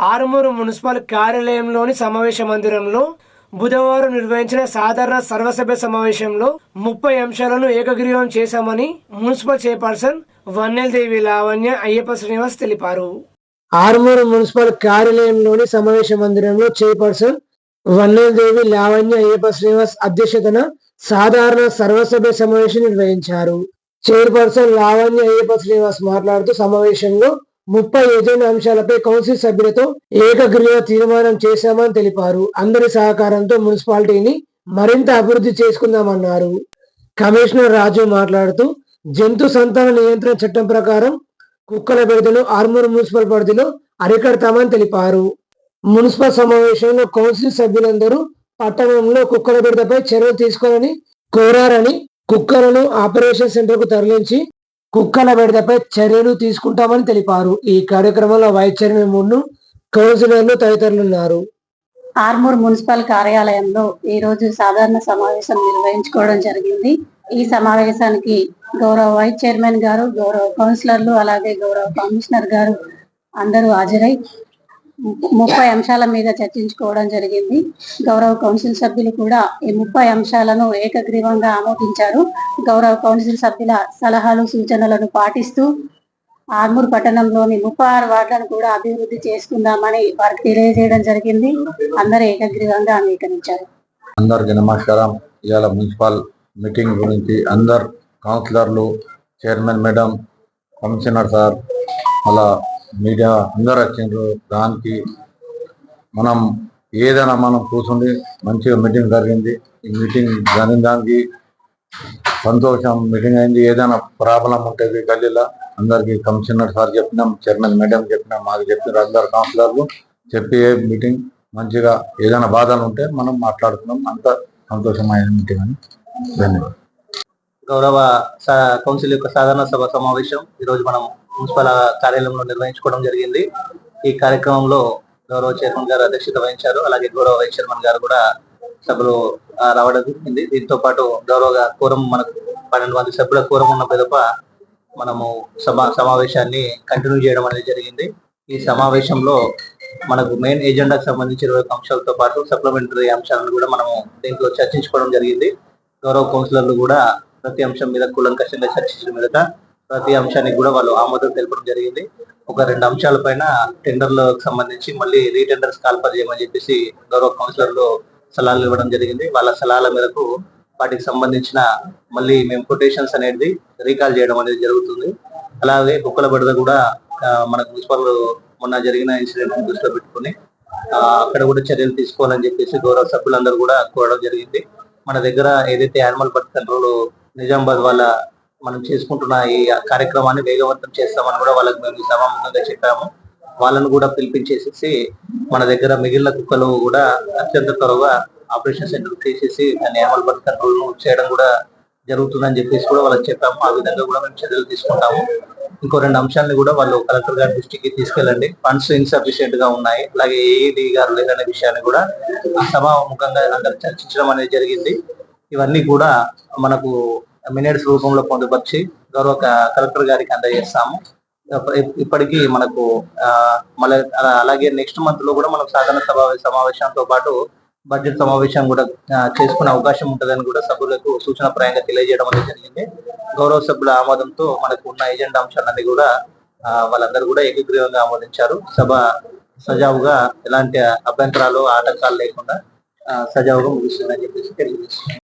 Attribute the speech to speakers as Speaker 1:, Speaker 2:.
Speaker 1: Armoor municipal కార్యాలయంలోని సమావేశ మందిరంలో బుధవారం నిర్వహించిన సాధారణ సర్వసభ్య సమావేశంలో ముప్పై అంశాలను ఏకగ్రీవం చేశామని మున్సిపల్ చైర్పర్సన్ వన్నెల్దేవి లావణ్య అయ్యప్ప శ్రీనివాస్ తెలిపారు. ఆరుమూరు మున్సిపల్ కార్యాలయంలోని సమావేశ మందిరంలో చైర్పర్సన్ వన్నెల్దేవి లావణ్య అయ్యప్ప శ్రీనివాస్ అధ్యక్షతన సాధారణ సర్వసభ్య సమావేశం నిర్వహించారు. చైర్పర్సన్ లావణ్య అయ్యప్ప శ్రీనివాస్ మాట్లాడుతూ సమావేశంలో ముప్పై ఏజెండా అంశాలపై కౌన్సిల్ సభ్యులతో ఏకగ్రీవ తీర్మానం చేశామని తెలిపారు. అందరి సహకారంతో మున్సిపాలిటీని మరింత అభివృద్ధి చేసుకుందామన్నారు. కమిషనర్ రాజు మాట్లాడుతూ జంతు సంతాన నియంత్రణ చట్టం ప్రకారం కుక్కల బెడదను ఆర్మూరు మున్సిపల్ పరిధిలో అరికడతామని తెలిపారు. మున్సిపల్ సమావేశంలో కౌన్సిల్ సభ్యులందరూ పట్టణంలో కుక్కల బెడదపై చర్యలు తీసుకోవాలని కోరారని కుక్కలను ఆపరేషన్ సెంటర్కు తరలించి కుక్కల బెడదపై చర్యలు తీసుకుంటామని తెలిపారు. ఈ కార్యక్రమంలో వైస్ చైర్మన్ మున్ను కౌన్సిలర్లు తదితరులున్నారు.
Speaker 2: ఆర్మూర్ మున్సిపల్ కార్యాలయంలో ఈ రోజు సాధారణ సమావేశం నిర్వహించుకోవడం జరిగింది. ఈ సమావేశానికి గౌరవ వైస్ చైర్మన్ గారు గౌరవ కౌన్సిలర్లు అలాగే గౌరవ కమిషనర్ గారు అందరూ హాజరై ముప్పై అంశాల మీద చర్చించుకోవడం జరిగింది. గౌరవ కౌన్సిల్ సభ్యులు కూడా ఈ ముప్పై అంశాలను ఏకగ్రీవంగా ఆమోదించారు. గౌరవ కౌన్సిల్ సభ్యుల సలహాలు సూచనలను పాటిస్తూ ఆర్మూర్ పట్టణంలోని ముప్పై ఆరు వార్డులను కూడా అభివృద్ధి చేసుకుందామని వారికి తెలియజేయడం జరిగింది. అందరూ ఏకగ్రీవంగా అంగీకరించారు.
Speaker 3: అందరికి నమస్కారం. ఇవాళ మున్సిపల్ మీటింగ్ గురించి అందరు కౌన్సిలర్లు చైర్మన్ మేడం కమిషనర్ సార్ అలా మీడియా అందరు వచ్చిండ్రు. దానికి మనం ఏదైనా మనం కూర్చుండి మంచిగా మీటింగ్ జరిగింది. ఈ మీటింగ్ జరిగిన దానికి సంతోషం మీటింగ్ అయింది. ఏదైనా ప్రాబ్లం ఉంటుంది గల్లీలో అందరికి కమిషనర్ సార్ చెప్పినాం చైర్మన్ మేడం చెప్పినాం మాకు చెప్పినారు అందరు కౌన్సిలర్లు చెప్పి మీటింగ్ మంచిగా ఏదైనా బాధలు ఉంటే మనం మాట్లాడుతున్నాం. అంత సంతోషమైన మీటింగ్ అని ధన్యవాదాలు.
Speaker 4: గౌరవ కౌన్సిల్ యొక్క సాధారణ సభ సమావేశం. ఈరోజు మనం మున్సిపల్ కార్యాలయంలో నిర్వహించుకోవడం జరిగింది. ఈ కార్యక్రమంలో గౌరవ చైర్మన్ గారు అధ్యక్షత వహించారు. అలాగే గౌరవ వైస్ చైర్మన్ గారు కూడా సభలు రావడం జరిగింది. దీంతో పాటు గౌరవ కూరం మనకు పన్నెండు మంది సభ్యుల కూరం ఉన్న పిదప మనము సమా సమావేశాన్ని కంటిన్యూ చేయడం అనేది జరిగింది. ఈ సమావేశంలో మనకు మెయిన్ ఎజెండాకు సంబంధించిన ఇరవై అంశాలతో పాటు సప్లిమెంటరీ అంశాలను కూడా మనము దీంట్లో చర్చించుకోవడం జరిగింది. గౌరవ కౌన్సిలర్లు కూడా ప్రతి అంశం మీద కూలంకషంగా చర్చించడం మీదట ప్రతి అంశానికి కూడా వాళ్ళు ఆమోదం తెలపడం జరిగింది. ఒక రెండు అంశాల పైన టెండర్లకు సంబంధించి మళ్ళీ రీటెండర్స్ కాల్పర్ చేయమని చెప్పేసి గౌరవ కౌన్సిలర్లు సలహాలు ఇవ్వడం జరిగింది. వాళ్ళ సలహాల మేరకు వాటికి సంబంధించిన మళ్ళీ మేము కొటేషన్స్ అనేది రీకాల్ చేయడం అనేది జరుగుతుంది. అలాగే కుక్కల బిడద కూడా మన మనకు మున్సిపల్ మొన్న జరిగిన ఇన్సిడెంట్ దృష్టిలో పెట్టుకుని అక్కడ కూడా చర్యలు తీసుకోవాలని చెప్పేసి గౌరవ సభ్యులందరూ కూడా కోరడం జరిగింది. మన దగ్గర ఏదైతే యానిమల్ బర్త్ కంట్రోల్ నిజామాబాద్ వాళ్ళ మనం చేసుకుంటున్న ఈ కార్యక్రమాన్ని వేగవంతం చేస్తామని కూడా వాళ్ళకి మేము సమాముఖంగా చెప్పాము. వాళ్ళను కూడా పిలిపించేసేసి మన దగ్గర మిగిలిన కుక్కలు కూడా అత్యంత త్వరగా ఆపరేషన్ సెంటర్ తీసేసి దాన్ని యానిమల్ బర్త్ కంట్రోల్ చేయడం కూడా జరుగుతుందని చెప్పేసి కూడా వాళ్ళకి చెప్పాము. ఆ విధంగా కూడా మేము చర్యలు తీసుకుంటాము. ఇంకో రెండు అంశాలను కూడా వాళ్ళు కలెక్టర్ గారి దృష్టికి తీసుకెళ్ళండి. ఫండ్స్ ఇన్సఫిషియెంట్గా ఉన్నాయి. అలాగే ఏఈడి గారు లేదనే విషయాన్ని కూడా సభాముఖంగా అందరు చర్చించడం అనేది జరిగింది. ఇవన్నీ కూడా మనకు మినిట్స్ రూపంలో పొందుపరిచి గౌరవ కలెక్టర్ గారికి అందజేస్తాము. ఇప్పటికీ మనకు ఆ, మళ్ళీ అలాగే నెక్స్ట్ మంత్లో కూడా మనం సాధారణ సభ సమావేశంతో పాటు బడ్జెట్ సమావేశం కూడా చేసుకునే అవకాశం ఉంటుందని కూడా సభ్యులకు సూచన ప్రాయంగా తెలియజేయడం అనేది జరిగింది. గౌరవ సభ్యుల ఆమోదంతో మనకు ఉన్న ఎజెండా అంశాలన్నీ కూడా వాళ్ళందరూ కూడా ఏకగ్రీవంగా ఆమోదించారు. సభ సజావుగా ఎలాంటి అభ్యంతరాలు ఆటంకాలు లేకుండా ఆ, సజావుగా ముగిస్తుందని చెప్పేసి తెలియజేస్తున్నాను.